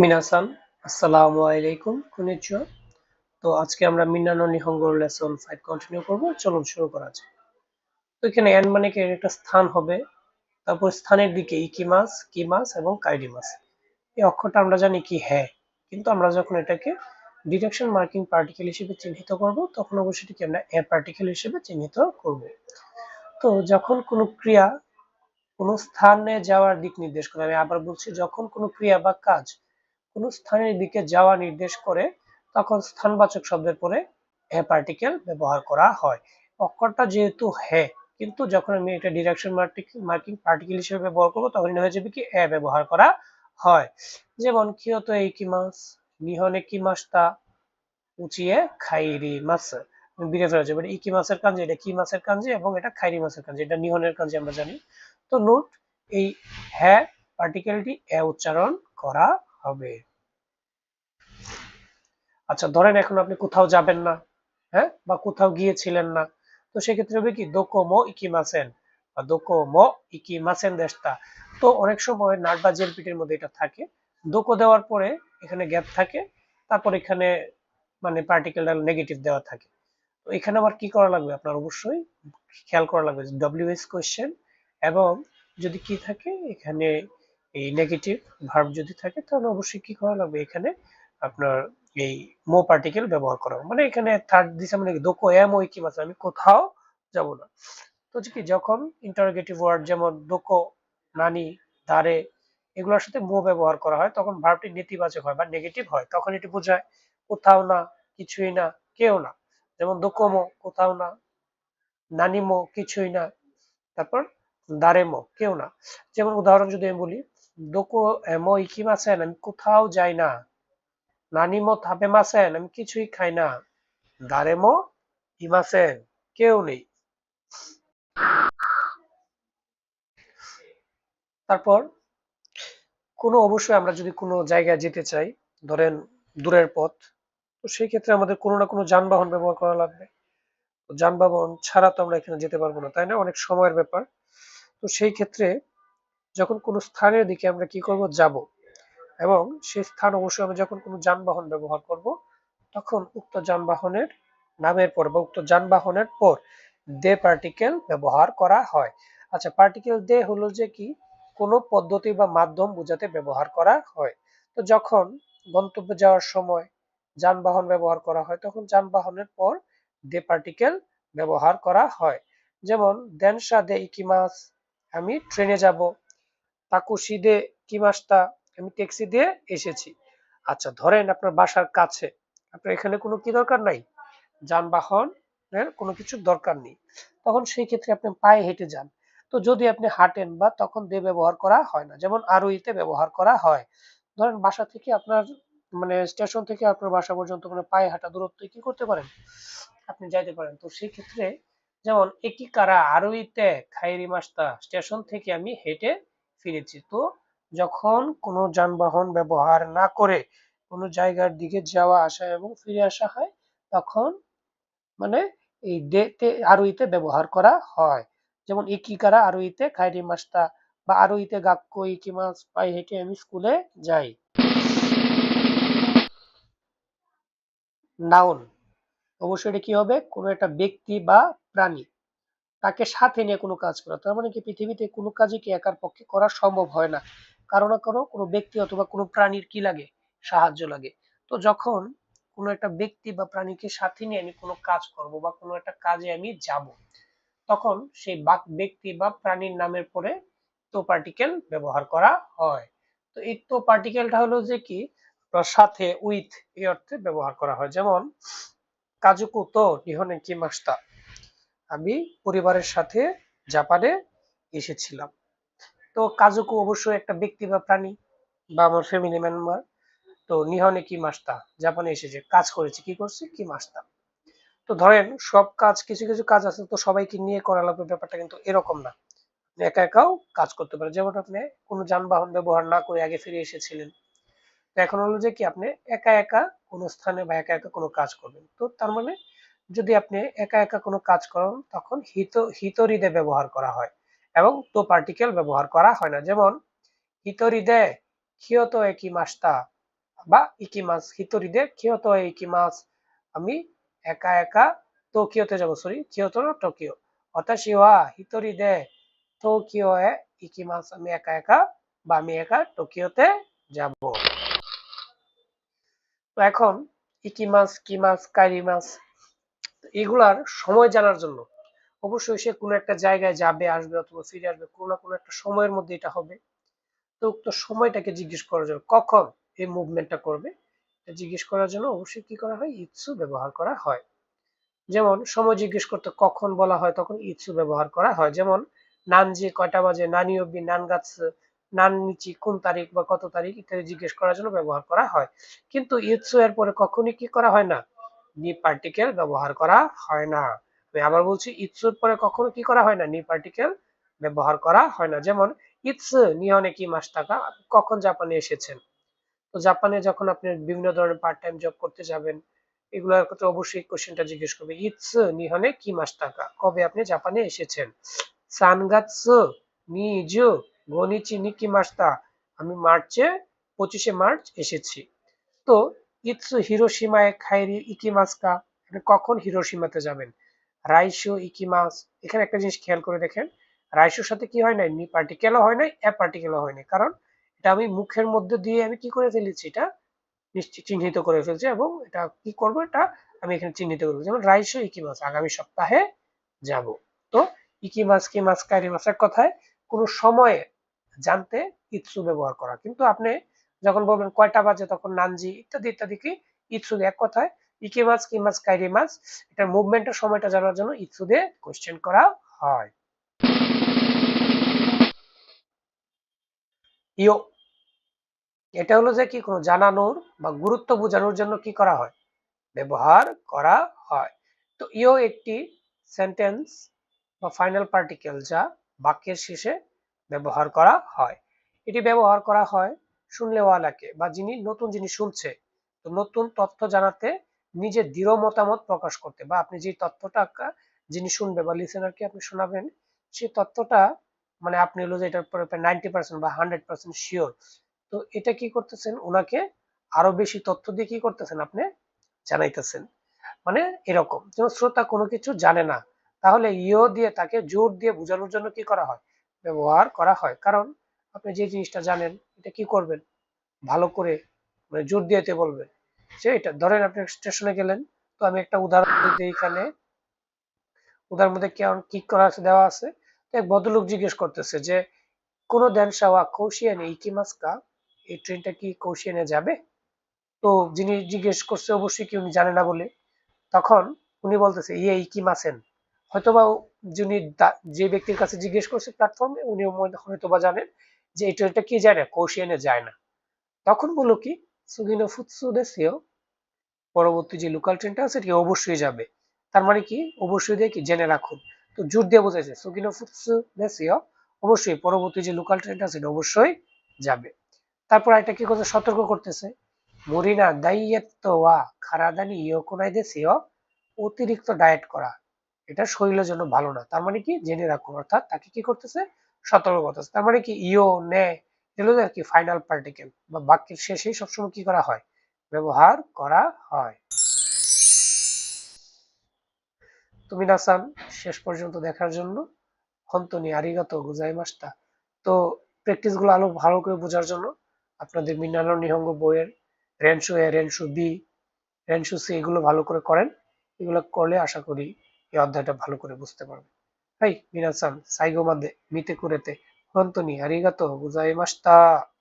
মিনাসান, আসসালামু আলাইকুম কুনিচুয়া তো আজকে আমরা Minna no Nihongo lesson five continue করব, চলুন শুরু করা যাক। তো এখানে এন মানে কি একটা স্থান হবে। তারপর স্থানের দিকে ইকিমাস কিমাস এবং কাইডিমাস এই অক্ষরটা আমরা জানি কি হ্যাঁ কিন্তু আমরা যখন এটাকে ডিটেকশন মার্কিং পার্টিকেল হিসেবে চিহ্নিত করব, তখন অবশ্যই এটাকে আমরা এ পার্টিকেল হিসেবে চিহ্নিত করব। তো যখন কোনো ক্রিয়া কোনো স্থানে যাওয়ার দিক নির্দেশ করে, আমি আবার বলছি যখন কোনো ক্রিয়া বা কাজ কোনো স্থানের দিকে যাওয়া নির্দেশ করে, তখন স্থানবাচক শব্দের পরে এ পার্টিকেল ব্যবহার করা হয়। অক্ষরটা যেহেতু হে কিন্তু যখন আমি এটা ডিরেকশন মার্কিং পার্টিকেল হিসেবে ব্যবহার করব তখন হয়ে যাবে কি, এ ব্যবহার করা হয়। যেমন, কিয়ত এই কি মাস? নিহনে কি মাসটা উচিয়ে খাইরি মাস? বিরে ফেলা যাবে। ইকি মাছের কাঞ্জি? এটা কি মাছের কাঞ্জি? এবং এটা খাইরি মাছের কাঞ্জি? এটা নিহনের কাঞ্জি আমরা জানি। তো নোট এই হ্যাঁ পার্টিকেলটি এ উচ্চারণ করা হবে। আচ্ছা ধরেন এখন আপনি কোথাও যাবেন না হ্যাঁ? বা কোথাও গিয়েছিলেন না, তো সেক্ষেত্রে হবে কি? দোকোমো ইকিমাসেন, বা দোকোমো ইকিমাসেন দেশটা। তো অনেক সময় নাট বা জেলপিটির মধ্যে এটা থাকে। দোকো দেওয়ার পরে এখানে গ্যাপ থাকে, তারপর এখানে মানে পার্টিকেলটা নেগেটিভ দেওয়া থাকে। তো এখানে আবার কি করা লাগবে আপনার? অবশ্যই খেয়াল করা লাগবে। ডব্লিউএস কোয়েশ্চেন এবং যদি কি থাকে, এখানে এই নেগেটিভ ভার্ব যদি থাকে, তাহলে অবশ্যই কি করা লাগবে? এখানে আপনার এই মো পার্টিকেল ব্যবহার করা মানে এখানে থার্ড দিছে মানে দোকো এম ওই কি মাত্রা আমি কোথাও যাব না। তো কি? যখন ইন্টারোগেটিভ ওয়ার্ড যেমন দোকো নানি, দারে এগুলোর সাথে মো ব্যবহার করা হয়, তখন ভার্বটি নেতিবাচক হয় বা নেগেটিভ হয়। তখন এটি বোঝায় কোথাও না, কিছুই না, কেউ না। যেমন দোকোমো কোথাও না নানিমো কিছুই না। তারপর দারেমো কেউ না। যেমন উদাহরণ যদি আমি বলি এমো ইকিমাসেন আমি কোথাও যাই না। নানিমো মাসেন আমি কিছুই খাই না। দারেমো ইমাসেন কেউ নেই। তারপর, কোনো অবশ্যই আমরা যদি কোনো জায়গায় যেতে চাই, ধরেন দূরের পথ, তো সেই ক্ষেত্রে আমাদের কোনো না কোনো যানবাহন ব্যবহার করা লাগবে। যানবাহন ছাড়া তো আমরা এখানে যেতে পারব না, তাই না? অনেক সময়ের ব্যাপার। তো সেই ক্ষেত্রে যখন কোনো স্থানের দিকে আমরা কি করব? যাব। এবং সেই স্থান অবশ্যই আমি যখন কোনো যানবাহন ব্যবহার করব, তখন উক্ত যানবাহনের নামের পর বা উক্ত যানবাহনের পর দে পার্টিকেল ব্যবহার করা হয়। আচ্ছা পার্টিকেল দে হলো যে কি? কোনো পদ্ধতি বা মাধ্যম বোঝাতে ব্যবহার করা হয়। তো যখন গন্তব্যে যাওয়ার সময় যানবাহন ব্যবহার করা হয়, তখন যানবাহনের পর দে পার্টিকেল ব্যবহার করা হয়। যেমন, দেনসা দে ইকিমাস, আমি ট্রেনে যাব। তাকুশি দে কিমাসটা আমি ট্যাক্সি দিয়ে এসেছি। আচ্ছা ধরেন আপনার বাসার কাছে আপনার এখানে কোনো কি দরকার নাই? যানবাহনের কোনো কিছু দরকার নেই। তখন সেই ক্ষেত্রে আপনি পায়ে হেঁটে যান। তো যদি আপনি হাঁটেন বা তখন দে ব্যবহার করা হয় না। যেমন আরোইতে ব্যবহার করা হয়। ধরেন বাসা থেকে আপনার মানে স্টেশন থেকে আপনার বাসা পর্যন্ত মানে পায়ে হাঁটা দূরত্ব কি করতে পারেন? আপনি যাইতে পারেন। তো সেই ক্ষেত্রে যেমন একই কারা আরোইতে খাইরি মাস্তা, স্টেশন থেকে আমি হেঁটে ফিরেছি তো যখন কোনো যানবাহন ব্যবহার না করে কোনো জায়গার দিকে যাওয়া, আসা এবং ফিরে আসা হয়, তখন মানে এই দেতে, আরোইতে ব্যবহার করা হয়। যেমন ইকিকারা আরোইতে খাইরি মাস্তা বা আরোইতে গাক্কো ইকিমাস পাই হেঁটে আমি স্কুলে যাই। নাউন। অবশ্যই এটা কি হবে? কোনো একটা ব্যক্তি বা প্রাণী তাকে সাথে নিয়ে কোনো কাজ করা। তার মানে কি পৃথিবীতে কোনো কাজই কি একার পক্ষে করা সম্ভব হয় না। কারও না কারও কোনো ব্যক্তি অথবা কোনো প্রাণীর কি লাগে? সাহায্য লাগে। তো যখন কোনো একটা ব্যক্তি বা প্রাণীকে সাথে নিয়ে আমি কোনো কাজ করব বা কোনো একটা কাজে আমি যাব, তখন সেই বাক ব্যক্তি বা প্রাণীর নামের পরে তো পার্টিকেল ব্যবহার করা হয়। তো এই তো পার্টিকেলটা হলো যে কি? সাথে উইথ এই অর্থে ব্যবহার করা হয়। যেমন কাজুকু তো নিহনে কি মাস্তা? আমি পরিবারের সাথে জাপানে এসেছিলাম। তো কাজুকু অবশ্যই একটা ব্যক্তি বা প্রাণী বা আমার ফ্যামিলি মেম্বার তো নিহনে কি মাস্তা? জাপানে এসেছে, কাজ করেছে, কি করছে? কি মাস্তা? তো ধরেন, সব কাজ, কিছু কিছু কাজ আছে তো সবাইকে নিয়ে করা লাগবে, ব্যাপারটা কিন্তু এরকম না। একা একাও কাজ করতে পারে যেমন আপনি কোনো যানবাহন ব্যবহার না করে আগে ফিরে এসেছিলেন। তো এখন হলো যে কি, আপনি একা একা কোনো স্থানে বা একা একা কোনো কাজ করবেন। তো তার মানে যদি আপনি একা একা কোনো কাজ করেন, তখন হিত, হিতরিদে ব্যবহার করা হয় এবং তো পার্টিকেল ব্যবহার করা হয় না। যেমন, হিতরিদে কিয়তো একই মাস্তা বা ইকি ইকিমাস হিতরিদে কিয়োতো এ ইকিমাস আমি একা একা টোকিওতে যাব সরি কিয়োতো না, টোকিও। অতাশি ওয়া হিতরিদে টোকিও এ ইকিমাস আমি একা একা বা আমি একা টোকিওতে যাব। তো এখন ইকিমাস কিমাস কাইরিমাস এগুলার সময় জানার জন্য। অবশ্যই সে কোনো একটা জায়গায় যাবে, আসবে অথবা ফিরে আসবে, কোনো না কোনো একটা সময়ের মধ্যে এটা হবে। তো উক্ত সময়টাকে জিজ্ঞেস করার জন্য, কখন এই মুভমেন্টটা করবে, এটা জিজ্ঞেস করার জন্য অবশ্যই কি করা হয়? ইৎসু ব্যবহার করা হয়। যেমন, সময় জিজ্ঞেস করতে কখন বলা হয়, তখন ইৎসু ব্যবহার করা হয়। যেমন, নানজি কয়টা বাজে, নানি অব্দি নান গাছ, নান নিচি কোন তারিখ বা কত তারিখ, ইত্যাদি জিজ্ঞেস করার জন্য ব্যবহার করা হয়। কিন্তু ইৎসু এর পরে কখনই কি করা হয় না? নি পার্টিকেল ব্যবহার করা হয় না। আমি আবার বলছি ইৎসুর পরে কখনো কি করা হয় না? নি পার্টিকেল ব্যবহার করা হয় না। যেমন ইটস নিহনে কি মাস টাকা কখন জাপানে এসেছেন? তো জাপানে যখন আপনি বিভিন্ন ধরনের পার্ট টাইম জব করতে যাবেন, এগুলোর ক্ষেত্রে অবশ্যই কোশ্চেনটা জিজ্ঞেস করবে ইটস নিহনে কি মাস টাকা কবে আপনি জাপানে এসেছেন? সানগাৎস নিজু গনিচি নিকি মাসটা আমি মার্চে, পঁচিশে মার্চ এসেছি। তো ইটসু হিরোসীমায় খাইরি ইকিমাসকা, আপনি কখন হিরোসীমাতে যাবেন? রাইশো ইকিমাস, এখানে একটা জিনিস খেয়াল করে দেখেন রাইশোর সাথে কি হয় নাই? নি পার্টিকেলও হয় নাই, এ পার্টিকেলও হয় নাই। কারণ এটা আমি মুখের মধ্যে দিয়ে আমি কি করে ফেলেছি এটা? নিশ্চিত চিহ্নিত করে ফেলছি এবং এটা কি করব? এটা আমি এখানে চিহ্নিত করব। যেমন রাইশো ইকিমাস, আগামী সপ্তাহে যাব। তো ইকিমাস কিমাস কারিমাস এক কথায় কোনো সময়ে জানতে ইৎসু ব্যবহার করা। কিন্তু আপনি যখন বলবেন কয়টা বাজে, তখন নানজি ইত্যাদি ইত্যাদি কি ইৎসু এক কথায় ইকিমাস কিমাস কাইরিমাস এটার মুভমেন্টের সময়টা জানার জন্য ইৎসু দিয়ে কোশ্চেন করা হয়। ইও এটা হলো যে কি কোনো জানানোর বা গুরুত্ব বোঝানোর জন্য কি করা হয়? ব্যবহার করা হয়। তো ইও একটি সেন্টেন্স বা ফাইনাল পার্টিকেল যা বাক্যের শেষে ব্যবহার করা হয়। এটি ব্যবহার করা হয় শুনলেওয়ালাকে বা যিনি নতুন জিনিস শুনছে, তো নতুন তথ্য জানাতে নিজের দৃঢ় মতামত প্রকাশ করতে বা আপনি যে তথ্যটা যিনি শুনবে বা লিসেনারকে আপনি শোনাবেন, সেই তথ্যটা মানে আপনি হলো যে এটার পরে নাইনটি পার্সেন্ট বা হান্ড্রেড পার্সেন্ট শিওর তো এটা কি করতেছেন? ওনাকে আরও বেশি তথ্য দিয়ে কি করতেছেন আপনি? জানাইতেছেন। মানে এরকম। যেমন শ্রোতা কোনো কিছু জানে না, তাহলে ইও দিয়ে তাকে জোর দিয়ে বোঝানোর জন্য কি করা হয়? ব্যবহার করা হয়। কারণ আপনি যে জিনিসটা জানেন, এটা কি করবেন? ভালো করে মানে জোর দিয়ে বলবেন। এটা ধরেন আপনি স্টেশনে গেলেন, তো আমি একটা উদাহরণ দিতে এখানে। উদাহরণ মধ্যে কেমন কি করা আছে, দেওয়া আছে। এক ভদ্রলোক জিজ্ঞেস করতেছে যে, কোন দেন সাওয়া কৌশিয়ানে ইকিমাসকা এই ট্রেনটা কি কৌশিয়ানে যাবে? তো যিনি জিজ্ঞেস করছে, অবশ্যই কি উনি জানে না বলে? তখন উনি বলতেছে ইয়ে ইকিমাসেন হয়তোবা যিনি যে ব্যক্তির কাছে জিজ্ঞেস করছে প্ল্যাটফর্মে উনি হয়তোবা জানেন। যে এই এটা কি যায় না কৌশিয়ানে যায় না। তখন বলো কি, সুগিনো ফুৎসু দেশীয় পরবর্তী যে লোকাল ট্রেনটা আছে সেটি অবশ্যই যাবে। তার মানে কি, অবশ্যই কি জেনে রাখুন। তো জোর দিয়ে বোঝাইছে, সুগিনো ফুৎসু দেশীয় অবশ্যই পরবর্তী যে লোকাল ট্রেনটা সেটা অবশ্যই যাবে। তারপর একটা কি করছে সতর্ক করতেছে, মরিনা ওয়া খারাদানি ইয়োকুনাই দেশীয় অতিরিক্ত ডায়েট করা। এটা শরীরের জন্য ভালো না। তার মানে কি, জেনে রাখুন, অর্থাৎ তাকে কি করতেছে সতর্ক করতেছে তার মানে কি ইও নে, এগুলো আর কি ফাইনাল পার্টিকেল বা বাক্যের শেষে সবসময় কি করা হয়? ব্যবহার করা হয়। তুমি নাসান শেষ পর্যন্ত দেখার জন্য হন্তনি, আরিগাতো, গুজাই মাসটা তো প্র্যাকটিসগুলো আরও ভালো করে বোঝার জন্য আপনাদের মিনানো নিহঙ্গ বইয়ের রেনশু এ রেনশু বি রেনশু সি এগুলো ভালো করে করেন। এগুলো করলে আশা করি এই অধ্যায়টা ভালো করে বুঝতে はい、皆さん最後まで見てくれて本当にありがとうございました。